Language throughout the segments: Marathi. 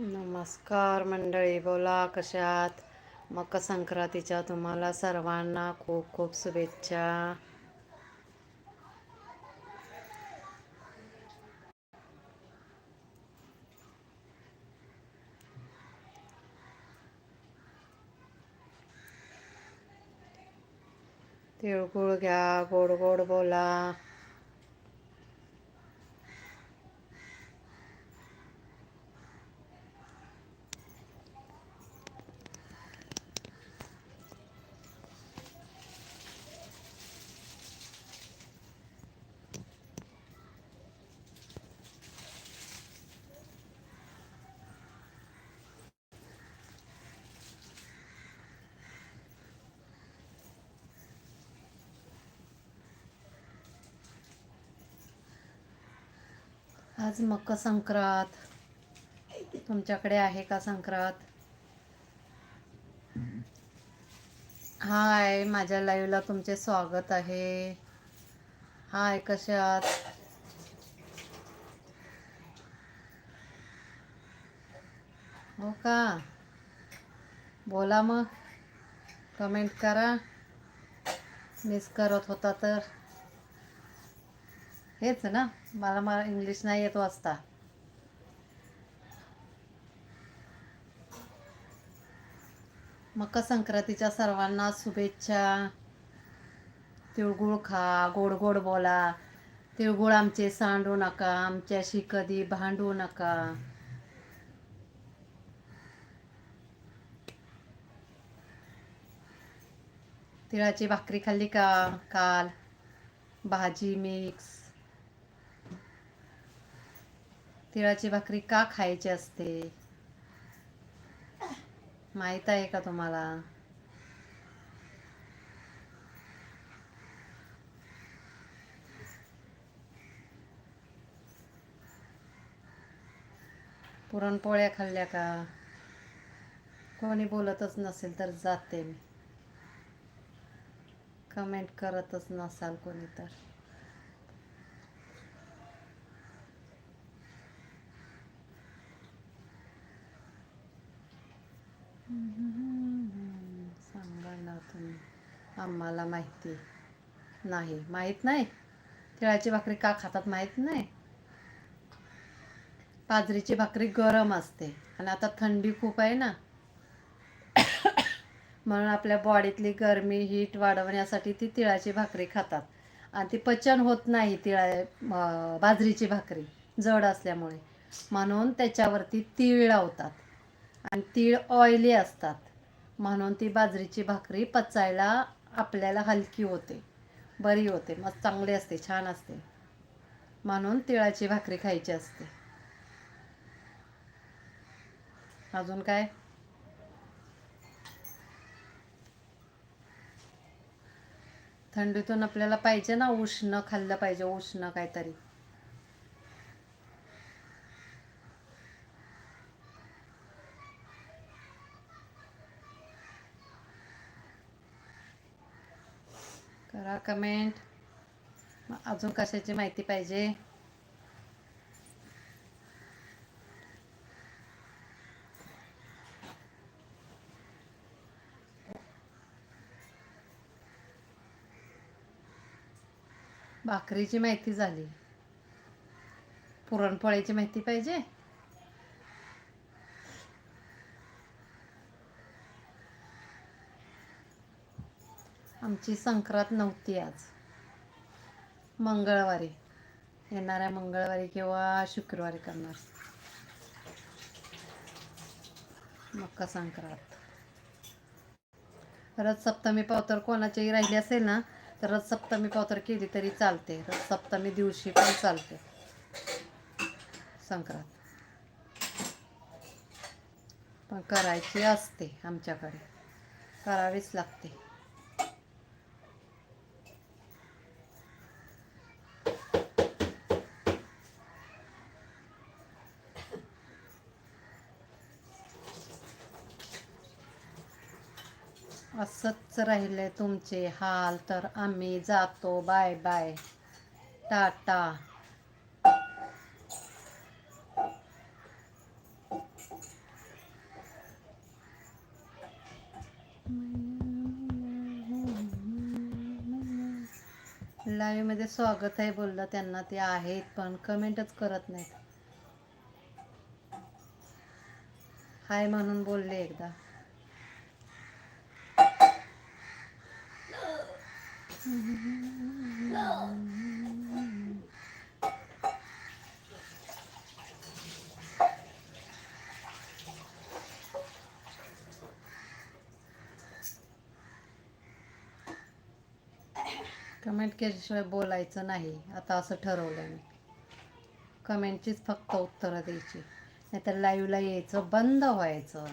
नमस्कार मंडळी बोला कशात? मकर संक्रांतीच्या तुम्हाला सर्वांना खूप खूप शुभेच्छा. तिळगुळ घ्या गोड गोड बोला. आज मकर संक्रांत तुमच्याकडे आहे का संक्रांत? हाय माझ्या लाईव्हला तुमचे स्वागत आहे. हाय कसे आहात? हो का? बोला मग. कमेंट करा. मिस करत होता तर. हेच ना मला मला इंग्लिश नाही येत वाचता. मकर संक्रांतीच्या सर्वांना शुभेच्छा. तिळगुळ खा गोड गोड बोला. तिळगुळ आमचे सांडू नका आमच्याशी कधी भांडू नका. तिळाची भाकरी खाल्ली का? काल. भाजी मिक्स. तिळाची भाकरी का खायची असते? माहीत आहे का तुम्हाला? पुरणपोळ्या खाल्ल्या का? कोणी बोलतच नसेल तर जाते मी. कमेंट करतच नसाल कोणी तर. सांगा ना तुम्ही आम्हाला माहिती नाही. माहीत नाही? तिळाची भाकरी का खातात माहीत नाही? बाजरीची भाकरी गरम असते आणि आता थंडी खूप आहे ना. म्हणून आपल्या बॉडीतली गरमी हीट वाढवण्यासाठी ती तिळाची भाकरी खातात. आणि ती पचन होत नाही तिळा बाजरीची भाकरी जड असल्यामुळे. म्हणून त्याच्यावरती तीळ लावतात आणि तीळ ऑइली असतात. म्हणून ती बाजरीची भाकरी पचायला आपल्याला हलकी होते. बरी होते. मग चांगली असते. छान असते. म्हणून तिळाची भाकरी खायची असते. अजून काय? थंडीतून आपल्याला पाहिजे ना उष्ण खाल्लं पाहिजे. उष्ण काहीतरी. करा कमेंट अजून कशाची माहिती पाहिजे? भाकरीची माहिती झाली. पुरणपोळीची माहिती पाहिजे? आमची संक्रांत नव्हती आज. मंगळवारी. येणाऱ्या मंगळवारी किंवा शुक्रवारी करणार. मक्का संक्रांत. रथ सप्तमी पावतर कोणाचीही राहिली असेल ना तर रथ सप्तमी पावतर केली तरी चालते. रथ सप्तमी दिवशी पण चालते. संक्रांत. पण करायची असते आमच्याकडे. करावीच लागते. असंच राहिले तुमचे हाल तर आम्ही जातो. Bye bye. टाटा. लाईव्हमध्ये स्वागत आहे बोललं त्यांना ते आहेत पण कमेंटच करत नाहीत. हाय म्हणून बोलले एकदा. कमेंट केल्याशिवाय बोलायचं नाही. आता असं ठरवलं मी. कमेंटचीच फक्त उत्तरं द्यायची. नाहीतर लाईव्हला यायचं बंद व्हायचं.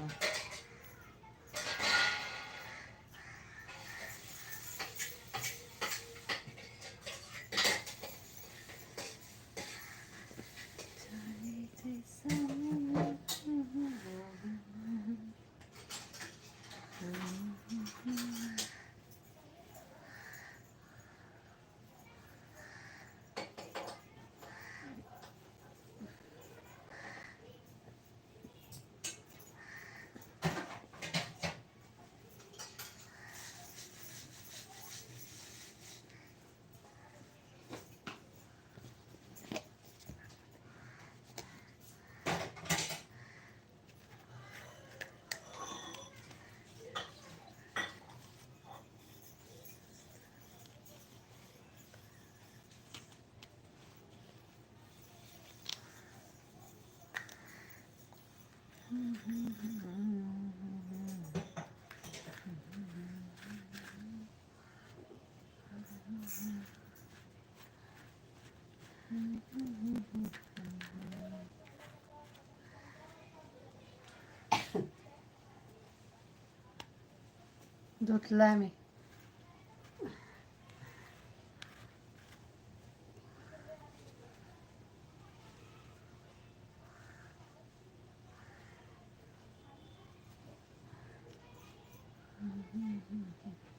Dotlamin. mm -hmm.